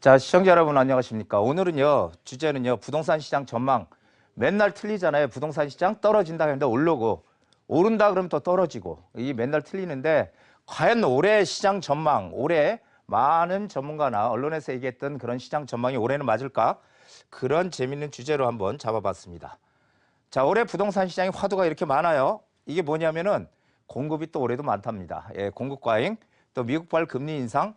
자, 시청자 여러분 안녕하십니까? 오늘은요, 주제는요, 부동산 시장 전망. 맨날 틀리잖아요. 부동산 시장 떨어진다 했는데 오르고, 오른다 그러면 또 떨어지고. 이 맨날 틀리는데, 과연 올해 시장 전망, 올해 많은 전문가나 언론에서 얘기했던 그런 시장 전망이 올해는 맞을까? 그런 재밌는 주제로 한번 잡아봤습니다. 자, 올해 부동산 시장에 화두가 이렇게 많아요. 이게 뭐냐면은 공급이 또 올해도 많답니다. 예, 공급 과잉, 또 미국발 금리 인상,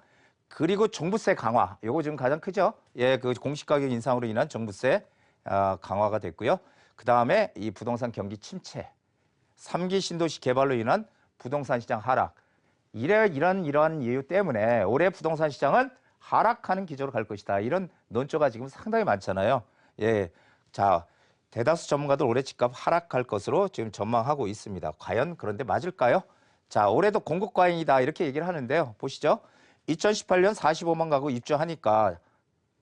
그리고 종부세 강화. 요거 지금 가장 크죠? 예, 그 공시 가격 인상으로 인한 종부세 아, 강화가 됐고요. 그 다음에 이 부동산 경기 침체, 삼기 신도시 개발로 인한 부동산 시장 하락. 이래 이런 이러한 이유 때문에 올해 부동산 시장은 하락하는 기조로 갈 것이다. 이런 논조가 지금 상당히 많잖아요. 예. 자, 대다수 전문가들 올해 집값 하락할 것으로 지금 전망하고 있습니다. 과연 그런데 맞을까요? 자, 올해도 공급 과잉이다. 이렇게 얘기를 하는데요. 보시죠. 2018년 45만 가구 입주하니까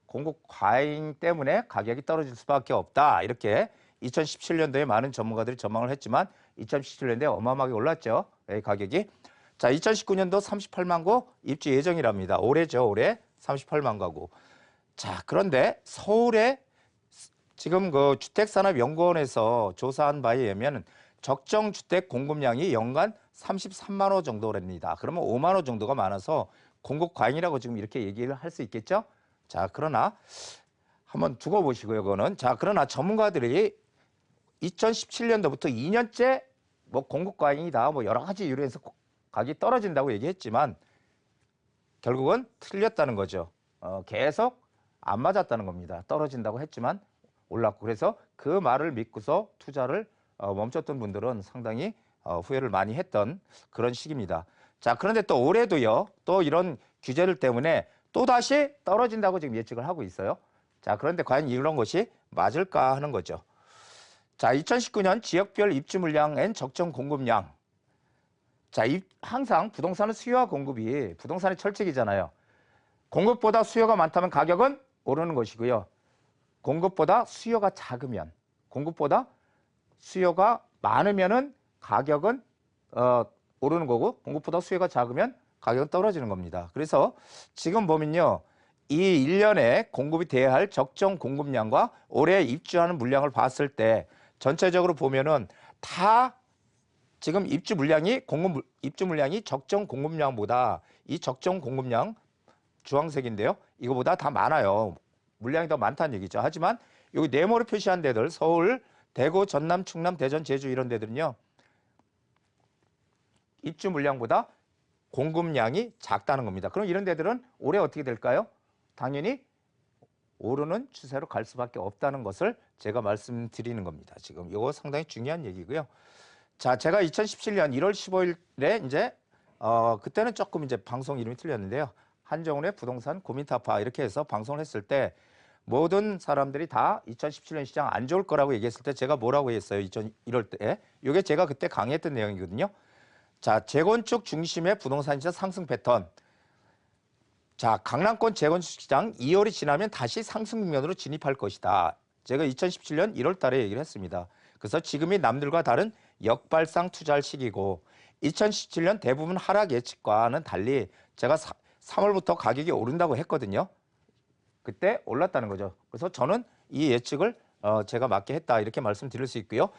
공급 과잉 때문에 가격이 떨어질 수밖에 없다. 이렇게 2017년도에 많은 전문가들이 전망을 했지만 2017년도에 어마어마하게 올랐죠. 예, 가격이. 자, 2019년도 38만 구 입주 예정이랍니다. 올해죠, 올해 38만 가구. 자, 그런데 서울에 지금 그 주택산업연구원에서 조사한 바에 의하면 적정 주택 공급량이 연간 33만 호 정도랍니다. 그러면 5만 호 정도가 많아서 공급 과잉이라고 지금 이렇게 얘기를 할 수 있겠죠? 자, 그러나 한번 두고 보시고요, 그거는. 자, 그러나 전문가들이 2017년도부터 2년째 뭐 공급 과잉이다, 뭐 여러 가지 이유로 해서 가격이 떨어진다고 얘기했지만 결국은 틀렸다는 거죠. 어, 계속 안 맞았다는 겁니다. 떨어진다고 했지만 올랐고 그래서 그 말을 믿고서 투자를 어, 멈췄던 분들은 상당히 어, 후회를 많이 했던 그런 시기입니다. 자 그런데 또 올해도요 또 이런 규제를 때문에 또 다시 떨어진다고 지금 예측을 하고 있어요. 자 그런데 과연 이런 것이 맞을까 하는 거죠. 자 2019년 지역별 입주 물량 엔 적정 공급량. 자 이- 항상 부동산은 수요와 공급이 부동산의 철칙이잖아요. 공급보다 수요가 많다면 가격은 오르는 것이고요. 공급보다 수요가 작으면 공급보다 수요가 많으면은 가격은 어, 오르는 거고 공급보다 수요가 작으면 가격은 떨어지는 겁니다. 그래서 지금 보면요. 이 1년에 공급이 돼야 할 적정 공급량과 올해 입주하는 물량을 봤을 때 전체적으로 보면은 다 지금 입주 물량이 공급 물- 입주 물량이 적정 공급량보다 이 적정 공급량 주황색인데요. 이거보다 다 많아요. 물량이 더 많다는 얘기죠. 하지만 여기 네모로 표시한 데들 서울, 대구, 전남, 충남, 대전, 제주 이런 데들은요. 입주 물량보다 공급량이 작다는 겁니다. 그럼 이런 데들은 올해 어떻게 될까요? 당연히 오르는 추세로 갈 수밖에 없다는 것을 제가 말씀드리는 겁니다. 지금 이거 상당히 중요한 얘기고요. 자, 제가 2017년 1월 15일에 이제 어 그때는 조금 이제 방송 이름이 틀렸는데요. 한정훈의 부동산 고민 타파 이렇게 해서 방송을 했을 때 모든 사람들이 다 2017년 시장 안 좋을 거라고 얘기했을 때 제가 뭐라고 했어요? 2001월 때. 이게 제가 그때 강의했던 내용이거든요. 자, 재건축 중심의 부동산 시장 상승 패턴. 자, 강남권 재건축 시장 2월이 지나면 다시 상승 국면으로 진입할 것이다. 제가 2017년 1월 달에 얘기를 했습니다. 그래서 지금이 남들과 다른 역발상 투자할 시기고 2017년 대부분 하락 예측과는 달리 제가 3월부터 가격이 오른다고 했거든요. 그때 올랐다는 거죠. 그래서 저는 이 예측을 어, 제가 맞게 했다 이렇게 말씀드릴 수 있고요.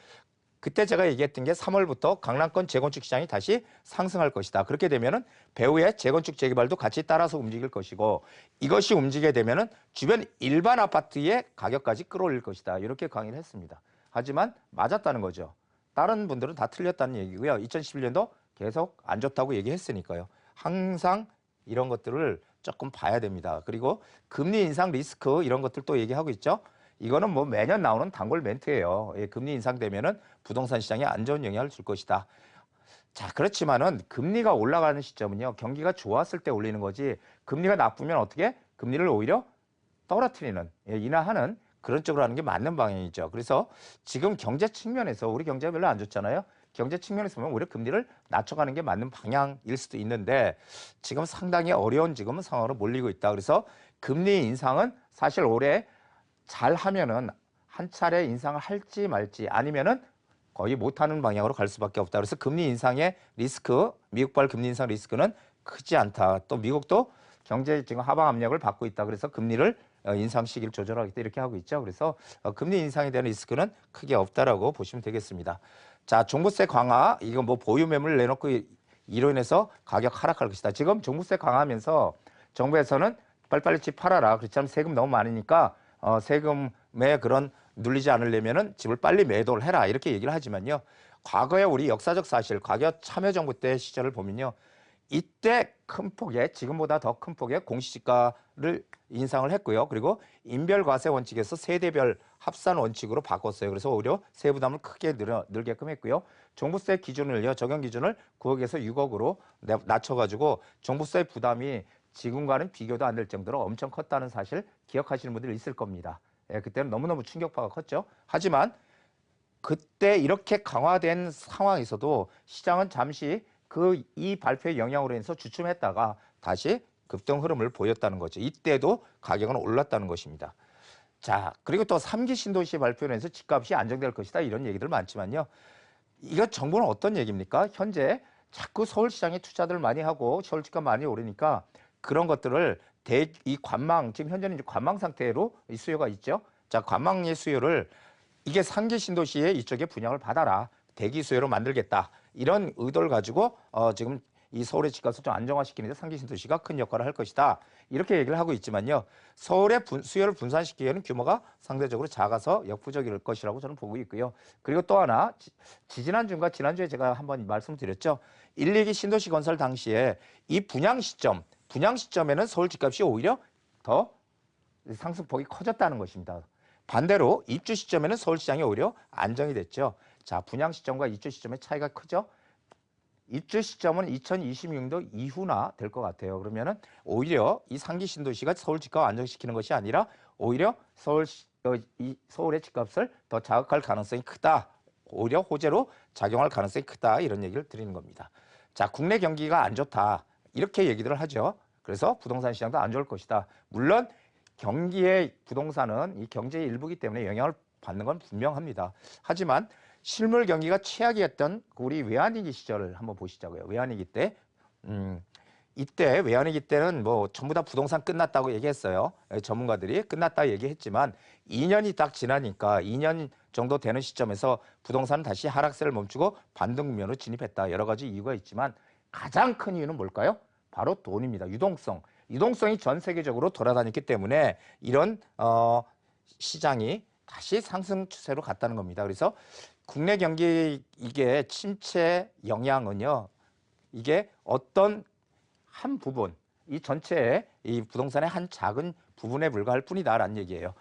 그때 제가 얘기했던 게 3월부터 강남권 재건축 시장이 다시 상승할 것이다. 그렇게 되면은 배후의 재건축 재개발도 같이 따라서 움직일 것이고 이것이 움직이게 되면은 주변 일반 아파트의 가격까지 끌어올릴 것이다. 이렇게 강의를 했습니다. 하지만 맞았다는 거죠. 다른 분들은 다 틀렸다는 얘기고요. 2011년도 계속 안 좋다고 얘기했으니까요. 항상 이런 것들을 조금 봐야 됩니다. 그리고 금리 인상 리스크 이런 것들 또 얘기하고 있죠. 이거는 뭐 매년 나오는 단골 멘트예요. 예, 금리 인상되면은 부동산 시장에 안 좋은 영향을 줄 것이다. 자, 그렇지만은 금리가 올라가는 시점은요. 경기가 좋았을 때 올리는 거지. 금리가 나쁘면 어떻게? 금리를 오히려 떨어뜨리는, 예, 인하하는 그런 쪽으로 하는 게 맞는 방향이죠. 그래서 지금 경제 측면에서 우리 경제가 별로 안 좋잖아요. 경제 측면에서 보면 오히려 금리를 낮춰가는 게 맞는 방향일 수도 있는데 지금 상당히 어려운 지금 상황으로 몰리고 있다. 그래서 금리 인상은 사실 올해 잘 하면은 한 차례 인상을 할지 말지 아니면은 거의 못하는 방향으로 갈 수밖에 없다. 그래서 금리 인상의 리스크, 미국발 금리 인상 리스크는 크지 않다. 또 미국도 경제 지금 하방 압력을 받고 있다. 그래서 금리를 어, 인상 시기를 조절하겠다 이렇게 하고 있죠. 그래서 어, 금리 인상에 대한 리스크는 크게 없다라고 보시면 되겠습니다. 자, 종부세 강화 이거 뭐 보유 매물을 내놓고 이- 이로 인해서 가격 하락할 것이다. 지금 종부세 강화하면서 정부에서는 빨리빨리 집 팔아라. 그렇지 않으면 세금 너무 많으니까 어, 세금에 그런 눌리지 않으려면은 집을 빨리 매도를 해라 이렇게 얘기를 하지만요. 과거에 우리 역사적 사실, 과거 참여정부 때 시절을 보면요. 이때 큰 폭의 지금보다 더 큰 폭의 공시지가를 인상을 했고요. 그리고 인별과세 원칙에서 세대별 합산 원칙으로 바꿨어요. 그래서 오히려 세부담을 크게 늘어, 늘게끔 했고요. 종부세 기준을요, 적용 기준을 9억에서 6억으로 낮춰가지고 종부세 부담이 지금과는 비교도 안 될 정도로 엄청 컸다는 사실 기억하시는 분들 있을 겁니다. 예, 그때는 너무너무 충격파가 컸죠. 하지만 그때 이렇게 강화된 상황에서도 시장은 잠시 그 이 발표의 영향으로 인해서 주춤했다가 다시 급등 흐름을 보였다는 거죠. 이때도 가격은 올랐다는 것입니다. 자, 그리고 또 3기 신도시 발표로 해서 집값이 안정될 것이다 이런 얘기들 많지만요. 이거 정부는 어떤 얘기입니까? 현재 자꾸 서울시장에 투자들 많이 하고 서울 집값 많이 오르니까 그런 것들을 대, 이 관망 지금 현재는 이제 관망 상태로 이 수요가 있죠. 자, 관망의 수요를 이게 상기 신도시에 이쪽에 분양을 받아라. 대기 수요로 만들겠다. 이런 의도를 가지고 어, 지금 이 서울의 집값을 좀 안정화시키는데 상기 신도시가 큰 역할을 할 것이다. 이렇게 얘기를 하고 있지만요. 서울의 분, 수요를 분산시키기에는 규모가 상대적으로 작아서 역부족일 것이라고 저는 보고 있고요. 그리고 또 하나 지, 지난주인가 지난주에 제가 한번 말씀드렸죠. 1, 2기 신도시 건설 당시에 이 분양 시점 분양 시점에는 서울 집값이 오히려 더 상승폭이 커졌다는 것입니다. 반대로 입주 시점에는 서울 시장이 오히려 안정이 됐죠. 자, 분양 시점과 입주 시점의 차이가 크죠. 입주 시점은 2026년도 이후나 될 것 같아요. 그러면은 오히려 이 상기 신도시가 서울 집값 안정시키는 것이 아니라 오히려 서울 어, 이 서울의 집값을 더 자극할 가능성이 크다. 오히려 호재로 작용할 가능성이 크다. 이런 얘기를 드리는 겁니다. 자, 국내 경기가 안 좋다. 이렇게 얘기들을 하죠. 그래서 부동산 시장도 안 좋을 것이다. 물론 경기의 부동산은 이 경제의 일부기 때문에 영향을 받는 건 분명합니다. 하지만 실물 경기가 최악이었던 우리 외환위기 시절을 한번 보시자고요. 외환위기 때, 음, 이때 외환위기 때는 뭐 전부 다 부동산 끝났다고 얘기했어요. 에, 전문가들이 끝났다 얘기했지만 2년이 딱 지나니까 2년 정도 되는 시점에서 부동산은 다시 하락세를 멈추고 반등 국면으로 진입했다. 여러 가지 이유가 있지만 가장 큰 이유는 뭘까요? 바로 돈입니다. 유동성. 유동성이 전 세계적으로 돌아다녔기 때문에 이런 어, 시장이 다시 상승 추세로 갔다는 겁니다. 그래서 국내 경기 이게 침체 영향은요. 이게 어떤 한 부분, 이 전체의 이 부동산의 한 작은 부분에 불과할 뿐이다라는 얘기예요.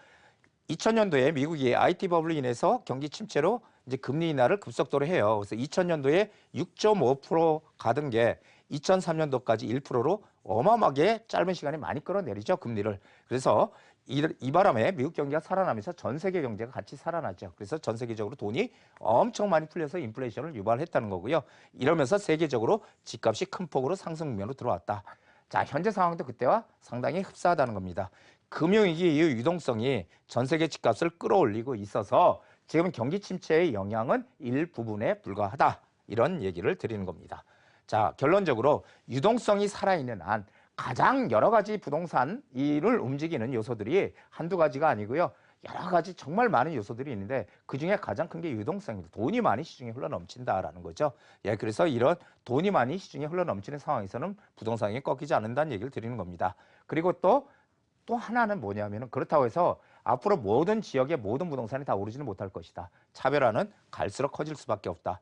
2000년도에 미국이 IT 버블로 인해서 경기 침체로 이제 금리 인하를 급속도로 해요. 그래서 2000년도에 6.5% 가던 게 2003년도까지 1%로 어마어마하게 짧은 시간에 많이 끌어내리죠 금리를. 그래서 이, 이 바람에 미국 경기가 살아나면서 전 세계 경제가 같이 살아나죠. 그래서 전 세계적으로 돈이 엄청 많이 풀려서 인플레이션을 유발했다는 거고요. 이러면서 세계적으로 집값이 큰 폭으로 상승 국면으로 들어왔다. 자, 현재 상황도 그때와 상당히 흡사하다는 겁니다. 금융위기 이후 유동성이 전 세계 집값을 끌어올리고 있어서 지금 경기 침체의 영향은 일부분에 불과하다. 이런 얘기를 드리는 겁니다. 자, 결론적으로 유동성이 살아있는 한 가장 여러 가지 부동산 일을 움직이는 요소들이 한두 가지가 아니고요. 여러 가지 정말 많은 요소들이 있는데 그 중에 가장 큰 게 유동성입니다. 돈이 많이 시중에 흘러 넘친다라는 거죠. 예, 그래서 이런 돈이 많이 시중에 흘러 넘치는 상황에서는 부동산이 꺾이지 않는다는 얘기를 드리는 겁니다. 그리고 또또 하나는 뭐냐면은 그렇다고 해서 앞으로 모든 지역의 모든 부동산이 다 오르지는 못할 것이다. 차별화는 갈수록 커질 수밖에 없다.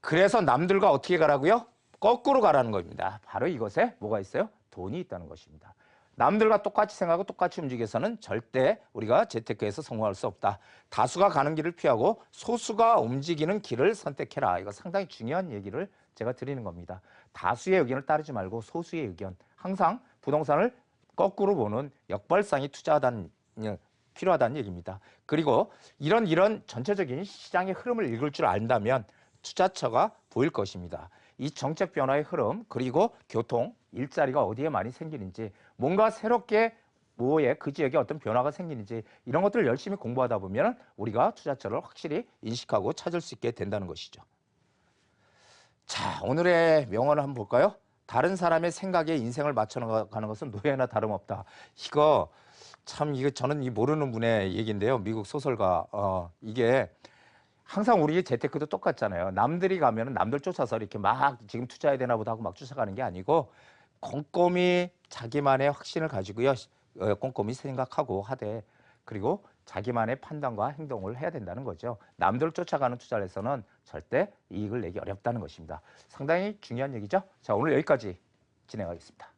그래서 남들과 어떻게 가라고요? 거꾸로 가라는 겁니다. 바로 이것에 뭐가 있어요? 돈이 있다는 것입니다. 남들과 똑같이 생각하고 똑같이 움직여서는 절대 우리가 재테크에서 성공할 수 없다. 다수가 가는 길을 피하고 소수가 움직이는 길을 선택해라. 이거 상당히 중요한 얘기를 제가 드리는 겁니다. 다수의 의견을 따르지 말고 소수의 의견. 항상 부동산을 거꾸로 보는 역발상이 투자하다는 예, 필요하다는 얘기입니다. 그리고 이런 이런 전체적인 시장의 흐름을 읽을 줄 안다면 투자처가 보일 것입니다. 이 정책 변화의 흐름 그리고 교통 일자리가 어디에 많이 생기는지 뭔가 새롭게 뭐에 그 지역에 어떤 변화가 생기는지 이런 것들을 열심히 공부하다 보면 우리가 투자처를 확실히 인식하고 찾을 수 있게 된다는 것이죠. 자 오늘의 명언을 한번 볼까요? 다른 사람의 생각에 인생을 맞춰가는 것은 노예나 다름없다. 이거 참 이거 저는 이 모르는 분의 얘기인데요. 미국 소설가 어 이게 항상 우리 재테크도 똑같잖아요. 남들이 가면은 남들 쫓아서 이렇게 막 지금 투자해야 되나 보다 하고 막 쫓아가는 게 아니고 꼼꼼히 자기만의 확신을 가지고요. 어, 꼼꼼히 생각하고 하되 그리고 자기만의 판단과 행동을 해야 된다는 거죠. 남들을 쫓아가는 투자를 해서는 절대 이익을 내기 어렵다는 것입니다. 상당히 중요한 얘기죠. 자, 오늘 여기까지 진행하겠습니다.